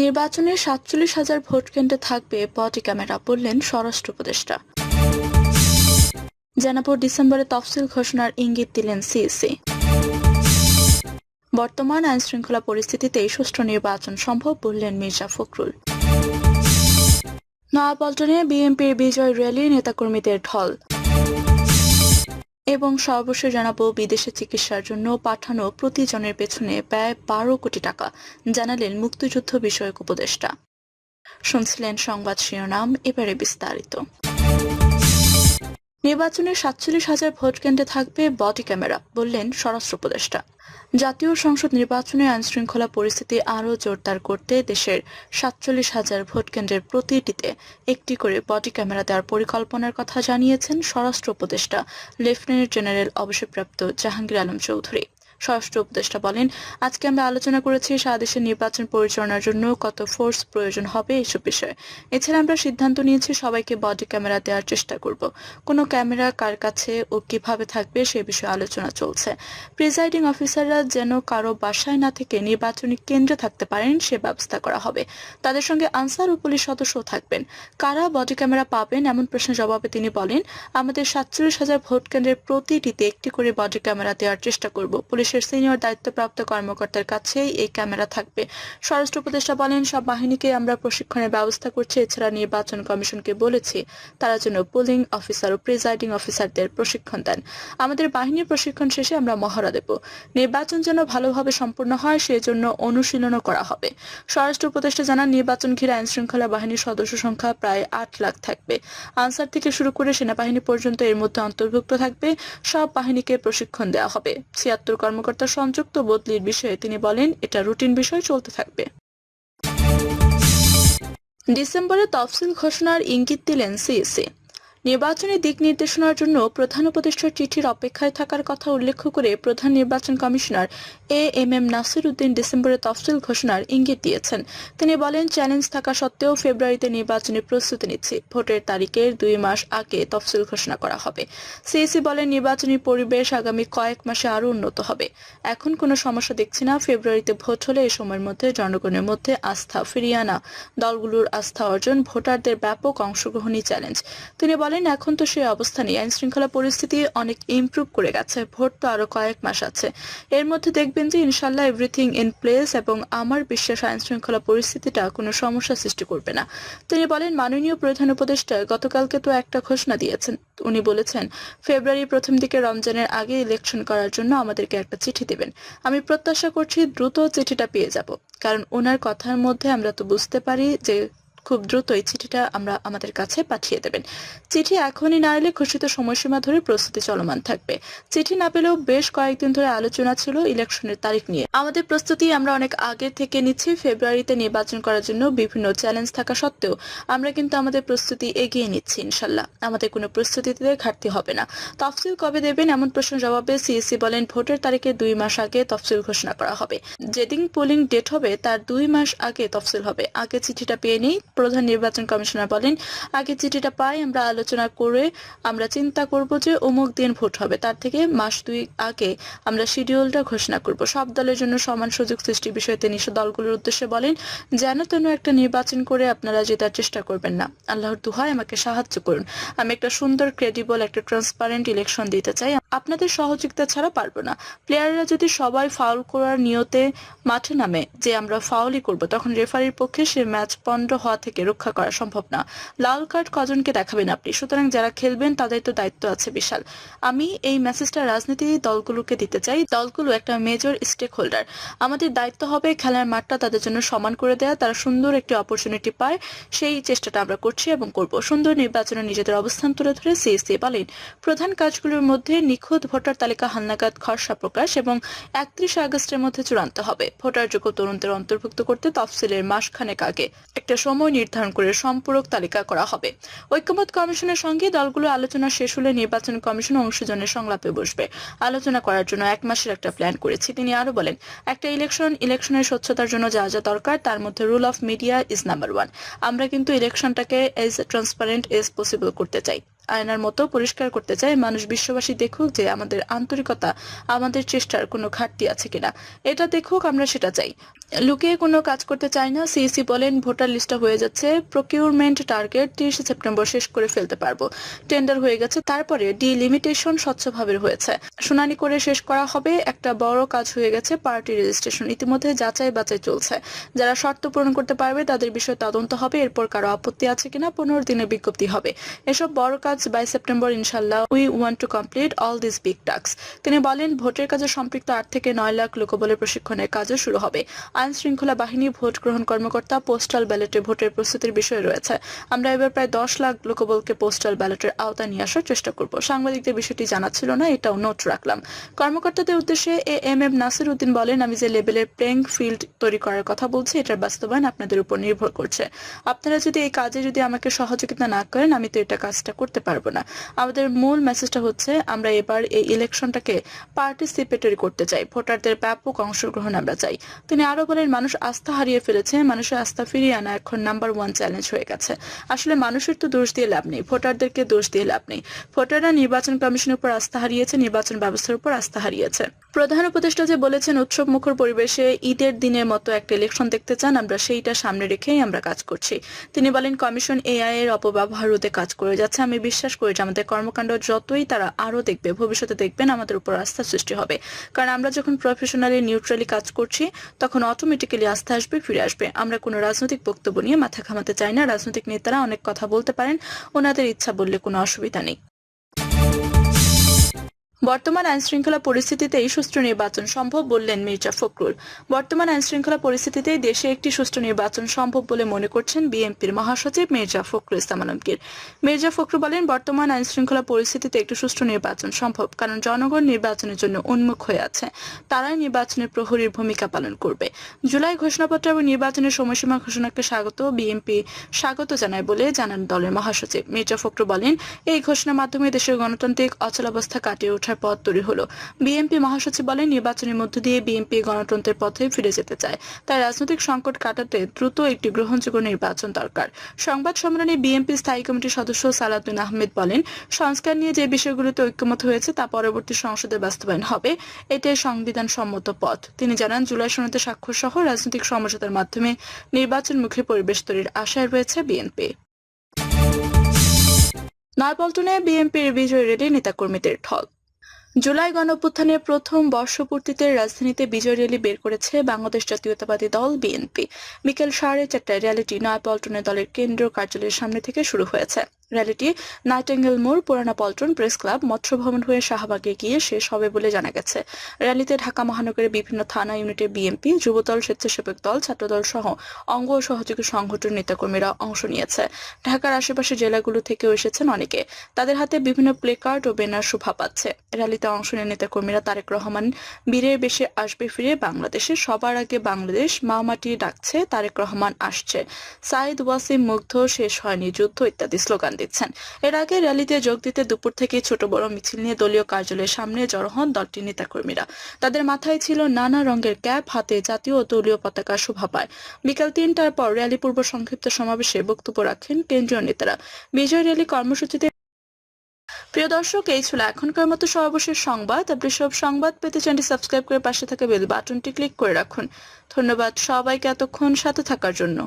নির্বাচনে সাতচল্লিশ হাজার ভোট কেন্দ্রে থাকবে বডি ক্যামেরা, বললেন স্বরাষ্ট্র উপদেষ্টা। জানাব ডিসেম্বরে তফসিল ঘোষণার ইঙ্গিত দিলেন সিএসি বর্তমান আইন শৃঙ্খলা পরিস্থিতিতে সুষ্ঠু নির্বাচন সম্ভব, বললেন মির্জা ফখরুল। নয়াপল্টনে বিএনপির বিজয় র্যালি নেতাকর্মীদের ঢল। এবং সর্বশেষ জানাব, বিদেশে চিকিৎসার জন্য পাঠানো প্রতিজনের পেছনে ব্যয় বারো কোটি টাকা, জানালেন মুক্তিযুদ্ধ বিষয়ক উপদেষ্টা। শুনছিলেন সংবাদ শিরোনাম, এবারে বিস্তারিত। নির্বাচনে সাতচল্লিশ হাজার ভোট কেন্দ্রে থাকবে বডি ক্যামেরা, বললেন স্বরাষ্ট্র উপদেষ্টা। জাতীয় সংসদ নির্বাচনে আইন শৃঙ্খলা পরিস্থিতি আরও জোরদার করতে দেশের সাতচল্লিশ হাজার ভোট কেন্দ্রের প্রতিটিতে একটি করে বডি ক্যামেরা দেওয়ার পরিকল্পনার কথা জানিয়েছেন স্বরাষ্ট্র উপদেষ্টা, লেফটেন্যান্ট জেনারেল অবসরপ্রাপ্ত জাহাঙ্গীর আলম চৌধুরী। স্বরাষ্ট্র উপদেষ্টা বলেন, আজকে আমরা আলোচনা করেছি সারা দেশের নির্বাচন পরিচালনার জন্য কত ফোর্স প্রয়োজন হবে এসব বিষয়ে। এছাড়া আমরা সিদ্ধান্ত নিয়েছি সবাইকে বডি ক্যামেরা দেওয়ার চেষ্টা করব। কোনো ক্যামেরা কার কাছে ও কীভাবে থাকবে সে বিষয়ে আলোচনা চলছে। প্রিজাইডিং অফিসাররা যেন কারও বাসায় না থেকে নির্বাচনী কেন্দ্রে থাকতে পারেন, সে ব্যবস্থা করা হবে। তাদের সঙ্গে আনসার ও পুলিশ সদস্য থাকবেন। কারা বডি ক্যামেরা পাবেন এমন প্রশ্নের জবাবে তিনি বলেন, আমাদের সাতচল্লিশ হাজার ভোট কেন্দ্রের প্রতিটিতে একটি করে বডি ক্যামেরা দেওয়ার চেষ্টা করব। পুলিশের সিনিয়র দায়িত্বপ্রাপ্ত কর্মকর্তার কাছেই এই ক্যামেরা থাকবে। স্বরাষ্ট্র উপদেষ্টা বলেন, সব বাহিনীকে আমরা প্রশিক্ষণের ব্যবস্থা করছি, এছাড়া নির্বাচন কমিশনকে বলেছি, তারা যেন পোলিং অফিসার ও প্রিজাইডিং অফিসারদের প্রশিক্ষণ দেন। আমাদের বাহিনীর প্রশিক্ষণ শেষে আমরা মহড়া দেব। নির্বাচন যেন ভালোভাবে সম্পূর্ণ হয়, সেজন্য অনুশীলনও করা হবে। স্বরাষ্ট্র উপদেষ্টা জানান, নির্বাচন ঘিরে আইন শৃঙ্খলা বাহিনীর সদস্য সংখ্যা প্রায় আট লাখ থাকবে। আনসার থেকে শুরু করে সেনাবাহিনী পর্যন্ত এর মধ্যে অন্তর্ভুক্ত থাকবে। সব বাহিনীকে প্রশিক্ষণ দেওয়া হবে। ছিয়াত্তর কর্মকর্তা সংযুক্ত বদলির বিষয়ে তিনি বলেন, এটা রুটিন বিষয় চলতে থাকবে। ডিসেম্বরে তফসিল ঘোষণার ইঙ্গিত দিলেন সিএসি নির্বাচনী দিক নির্দেশনার জন্য প্রধান উপদেষ্টার চিঠির অপেক্ষায় থাকার কথা উল্লেখ করে প্রধান নির্বাচন commissioner A M M Nasir Uddin ডিসেম্বরে তফসিল ঘোষণার ইঙ্গিত দিয়েছেন। তিনি বলেন, চ্যালেঞ্জ থাকা সত্ত্বেও ফেব্রুয়ারিতে নির্বাচনী প্রস্তুতি নিচ্ছে। ভোটের তারিখের দুই মাস আগে তফসিল ঘোষণা করা হবে। সিএসি বলেন, নির্বাচনী পরিবেশ আগামী কয়েক মাসে আরও উন্নত হবে। এখন কোনো সমস্যা দেখছি না। ফেব্রুয়ারিতে ভোট হলে এ সময়ের মধ্যে, জনগণের মধ্যে আস্থা ফিরিয়ে আনা। দলগুলোর আস্থা অর্জন, ভোটারদের ব্যাপক অংশগ্রহণই চ্যালেঞ্জ। তিনি বলেন এখন তো সেই অবস্থা নেই। আইন শৃঙ্খলা পরিস্থিতি অনেক ইমপ্রুভ করে গেছে। ভোট তো আরও কয়েক মাস আছে। এর মধ্যে দেখবেন যে ইনশাল্লাহ এভরিথিং ইন প্লেস এবং আমার বিশ্বাস আইন শৃঙ্খলা পরিস্থিতিটা কোনো সমস্যা সৃষ্টি করবে না। তিনি বলেন, মাননীয় প্রধান উপদেষ্টা গতকালকে তো একটা ঘোষণা দিয়েছেন। উনি বলেছেন, ফেব্রুয়ারি প্রথম দিকে রমজানের আগে ইলেকশন করার জন্য আমাদেরকে একটা চিঠি দেবেন। আমি প্রত্যাশা করছি দ্রুত চিঠিটা পেয়ে যাব। কারণ ওনার কথার মধ্যে আমরা তো বুঝতে পারি যে খুব দ্রুত এই চিঠিটা আমরা আমাদের কাছে পাঠিয়ে দেবেন। চিঠি এখনই না এলে ঘোষিত সময়সীমা ধরে প্রস্তুতি চলমান থাকবে। চিঠি না পেলেও বেশ কয়েকদিন ধরে আলোচনা ছিল ইলেকশনের তারিখ নিয়ে। আমাদের প্রস্তুতি আমরা অনেক আগে থেকে নিচ্ছি, ফেব্রুয়ারিতে নির্বাচন করার জন্য বিভিন্ন চ্যালেঞ্জ থাকা সত্ত্বেও আমরা কিন্তু আমাদের প্রস্তুতি এগিয়ে নিচ্ছি ইনশাল্লাহ। আমাদের কোনো প্রস্তুতিতে ঘাটতি হবে না। তফসিল কবে দেবেন এমন প্রশ্ন জবাবে সিএসসি বলেন ভোটের তারিখে দুই মাস আগে তফসিল ঘোষণা করা হবে। যেদিন পোলিং ডেট হবে, তার দুই মাস আগে তফসিল হবে। আগে চিঠিটা পেয়ে নেই। প্রধান নির্বাচন কমিশনার বলেন, আগে চিঠিটা পাই, আমরা আলোচনা করে আমরা চিন্তা করব যে অমুক দিন ভোট হবে। তার থেকে মাস দুই আগে আমরা শিডিউলটা ঘোষণা করব। সব দলের জন্য সমান সুযোগ সৃষ্টি বিষয়ে তিনি দলগুলোর উদ্দেশ্যে বলেন, যেন তেন একটা নির্বাচন করে আপনারা জেতার চেষ্টা করবেন না। আল্লাহর দুহায় আমাকে সাহায্য করুন। আমি একটা সুন্দর ক্রেডিবল একটা ট্রান্সপারেন্ট ইলেকশন দিতে চাই। আপনাদের সহযোগিতা ছাড়া পারব না। প্লেয়াররা যদি সবাই ফাউল করার নিয়তে মাঠে নামে, যে আমরা ফাউলই করব, তখন রেফারির পক্ষে সে ম্যাচ পণ্ড হওয়া থেকে রক্ষা করা সম্ভব না। লাল কার্ড কজনকে দেখাবেন আপনি? সুতরাং যারা খেলবেন, তাদের তো দায়িত্ব আছে বিশাল। আমি এই মেসেজটা রাজনীতি দলগুলোকে দিতে চাই। দলগুলো একটা মেজর স্টেক হোল্ডার আমাদের দায়িত্ব হবে খেলার মাঠটা তাদের জন্য সমান করে দেওয়া তারা সুন্দর একটি অপরচুনিটি পায়। সেই চেষ্টাটা আমরা করছি এবং করব। সুন্দর নির্বাচনে নিজেদের অবস্থান তুলে ধরে সিএসসি বলেন প্রধান কাজগুলোর মধ্যে নিখুঁত ভোটার তালিকা হালনাগাদ, খসড়া প্রকাশ এবং একত্রিশে আগস্টের মধ্যে চূড়ান্ত হবে। ভোটার ভোটারযোগ্য তরুণদের অন্তর্ভুক্ত করতে তফসিলের মাসখানেক আগে। একটা সময় নির্ধারণ করে সম্পূরক তালিকা করা হবে। ঐক্যমত কমিশনের সঙ্গে দলগুলো আলোচনা শেষ হলে নির্বাচন কমিশন অংশজনের সংলাপে বসবে। আলোচনা করার জন্য এক মাসের একটা প্ল্যান করেছি। তিনি আরও বলেন, একটা ইলেকশন, ইলেকশনের স্বচ্ছতার জন্য যা যা দরকার, তার মধ্যে rule of media is number one. আমরা কিন্তু ইলেকশনটাকে এজ ট্রান্সপারেন্ট এজ পসিবল করতে চাই। আয়নার মতো পরিষ্কার করতে চাই মানুষ বিশ্ববাসী দেখুক যে আমাদের আন্তরিকতা, আমাদের চেষ্টার কোনো ঘাটতি আছে কিনা। এটা দেখুক, আমরা সেটা চাই। লুকিয়ে কোনো কাজ করতে চাই না, সিইসি বলেন, ভোটার লিস্টটা হয়ে যাচ্ছে। প্রকিউরমেন্ট টার্গেট তিরিশে সেপ্টেম্বর শেষ করে ফেলতে পারব। টেন্ডার হয়ে গেছে, তারপরে ডিলিমিটেশন স্বচ্ছভাবে হয়েছে। শুনানি করে শেষ করা হবে, একটা বড় কাজ হয়ে গেছে, পার্টি রেজিস্ট্রেশন ইতিমধ্যে যাচাই বাছাই চলছে। যারা শর্ত পূরণ করতে পারবে, তাদের বিষয়ে তদন্ত হবে, এরপর কারও আপত্তি আছে কিনা, পনেরো দিনের বিজ্ঞপ্তি হবে। এসব বড় কাজ বাই সেপ্টেম্বর ইনশাল্লাহ we want to complete all this big task তিনি বলেন, ভোটের কাজে সম্পৃক্ত আট থেকে নয় লাখ লোকবলের প্রশিক্ষণের কাজও শুরু হবে। আইন শৃঙ্খলা বাহিনী, ভোট গ্রহণ কর্মকর্তা পোস্টাল ব্যালটে ভোটের প্রস্তুতির বিষয় রয়েছে। আমরা এবার প্রায় দশ লাখ লোকবলকে পোস্টাল ব্যালটের আওতায় নিয়ে আসার চেষ্টা করব। সাংবাদিকদের বিষয়টি জানা ছিল না, এটাও নোট রাখলাম। কর্মকর্তাদের উদ্দেশ্যে A M M Nasir Uddin বলেন, আমি যে লেভেলের প্লেইং ফিল্ড তৈরি করার কথা বলছি, এটার বাস্তবায়ন আপনাদের উপর নির্ভর করছে। আপনারা যদি এই কাজে যদি আমাকে সহযোগিতা না করেন, আমি তো এটা কাজটা করতে পারব না। আমাদের মূল মেসেজটা হচ্ছে, আমরা এবার এই ইলেকশনটাকে পার্টিসিপেটরি করতে চাই। ভোটারদের ব্যাপক অংশগ্রহণ আমরা চাই। তিনি আরও বলেন, মানুষ আস্থা হারিয়ে ফেলেছে, মানুষের আস্থা ফিরিয়ে আনা এখন নাম্বার ওয়ান চ্যালেঞ্জ হয়ে গেছে। আসলে মানুষের তো দোষ দিয়ে লাভ নেই, ভোটারদেরকে দোষ দিয়ে লাভ নেই। ভোটাররা নির্বাচন কমিশনের উপর আস্থা হারিয়েছে, নির্বাচন ব্যবস্থার উপর আস্থা হারিয়েছে। প্রধান উপদেষ্টা যে বলেছেন, উৎসব মুখর পরিবেশে ঈদের দিনের মতো একটা ইলেকশন দেখতে চান, আমরা সেইটা সামনে রেখেই আমরা কাজ করছি। তিনি বলেন, কমিশন এআই এর অপব্যবহার রোধে কাজ করে যাচ্ছে। আমি বিশ্বাস করি যে আমাদের কর্মকাণ্ড যতই তারা আরও দেখবে, ভবিষ্যতে দেখবেন আমাদের উপর আস্থা সৃষ্টি হবে। কারণ আমরা যখন প্রফেশনালি নিউট্রালি কাজ করছি, তখন অটোমেটিক্যালি আস্থা আসবে, ফিরে আসবে। আমরা কোনো রাজনৈতিক বক্তব্য নিয়ে মাথা ঘামাতে চাই না। রাজনৈতিক নেতারা অনেক কথা বলতে পারেন, ওনাদের ইচ্ছা বললে কোনো অসুবিধা নেই। বর্তমান আইন শৃঙ্খলা পরিস্থিতিতেই সুষ্ঠু নির্বাচন সম্ভব বললেন মির্জা ফখরুল। বর্তমান আইন শৃঙ্খলা পরিস্থিতিতেই দেশে একটি সুষ্ঠু নির্বাচন সম্ভব বলে মনে করছেন বিএনপির মহাসচিব মির্জা ফখরুল ইসলাম আলমগীর। মির্জা ফখরুল বলেন, বর্তমান আইন শৃঙ্খলা পরিস্থিতিতে একটি সুষ্ঠু নির্বাচন সম্ভব কারণ জনগণ নির্বাচনের জন্য উন্মুখ হয়ে আছে। তারাই নির্বাচনের প্রহরীর ভূমিকা পালন করবে। জুলাই ঘোষণাপত্র এবং নির্বাচনের সময়সীমা ঘোষণাকে স্বাগত বিএনপি স্বাগত জানায় বলে জানান দলের মহাসচিব। মির্জা ফখরুল বলেন, এই ঘোষণার মাধ্যমে দেশের গণতান্ত্রিক অচলাবস্থা কাটিয়ে ওঠার পথ তৈরি হলো। বিএনপি মহাসচিব বলেন, নির্বাচনের মধ্য দিয়ে বিএনপি গণতন্ত্রের পথে ফিরে যেতে চায়। তাই রাজনৈতিক সংকট কাটাতে দ্রুত একটি গ্রহণযোগ্য নির্বাচন দরকার। সংবাদ সম্মেলনে বিএনপি স্থায়ী কমিটির সদস্য সালাউদ্দিন আহমেদ বলেন, সংস্কার নিয়ে যে বিষয়গুলোতে ঐক্যমত হয়েছে তা পরবর্তী সংসদে বাস্তবায়ন হবে। এটাই সংবিধান সম্মত পথ। তিনি জানান, জুলাই সনদে স্বাক্ষর সহ রাজনৈতিক সমঝোতার মাধ্যমে নির্বাচনমুখী পরিবেশ তৈরির আশায় রয়েছে বিএনপি। নয়াপল্টনে বিএনপির বিজয় রেডি নেতাকর্মীদের ঠল জুলাই গণঅভ্যুত্থানের প্রথম বর্ষপূর্তিতে রাজধানীতে বিজয় র্যালি বের করেছে বাংলাদেশ জাতীয়তাবাদী দল বিএনপি। বিকেল সাড়ে চারটায় র্যালিটি নয়াপল্টনে দলের কেন্দ্রীয় কার্যালয়ের সামনে থেকে শুরু হয়েছে। র্যালিটি, নাইটেঙ্গেল মোড়, পুরানা পল্টন প্রেস ক্লাব মৎস্য ভবন হয়ে শাহবাগে গিয়ে শেষ হবে বলে জানা গেছে। র্যালিতে ঢাকা মহানগরের বিভিন্ন থানা ইউনিটের বিএনপি যুবদল, স্বেচ্ছাসেবক দল, ছাত্রদল সহ অঙ্গ ও সহযোগী সংগঠন নেতাকর্মীরা অংশ নিয়েছে। ঢাকার আশেপাশে জেলাগুলো থেকেও এসেছেন অনেকে। তাদের হাতে বিভিন্ন প্লেকার্ড ও ব্যানার শোভা পাচ্ছে। র্যালিতে অংশ নেন নেতাকর্মীরা তারেক রহমান, বীরের বেশে আসবে ফিরে বাংলাদেশে, সবার আগে বাংলাদেশ, মা মাটি ডাকছে, তারেক রহমান আসছে। সাইদ ওয়াসিম মুগ্ধ, শেষ হয়নি যুদ্ধ, ইত্যাদি স্লোগান দিচ্ছেন। এর আগে র্যালিতে যোগ দিতে দুপুর থেকে ছোট বড় মিছিল নিয়ে দলীয় কার্যালয়ের সামনে জড়ো হন দলটির নেতাকর্মীরা। তাদের মাথায় ছিল নানা রঙের ক্যাপ, হাতে জাতীয় ও দলীয় পতাকা শোভা পায়। বিকাল তিনটার পর র্যালি পূর্ব সংক্ষিপ্ত সমাবেশে বক্তব্য রাখেন কেন্দ্রীয় নেতারা। বিজয় র্যালি কর্মসূচিতে প্রিয় দর্শক, এই ছিল এখনকার মতো সর্বশেষ সংবাদ। আপনি সব সংবাদ পেতে চ্যানেলটি সাবস্ক্রাইব করে পাশে থাকা বেল বাটনটি ক্লিক করে রাখুন। ধন্যবাদ সবাইকে এতক্ষণ সাথে থাকার জন্য।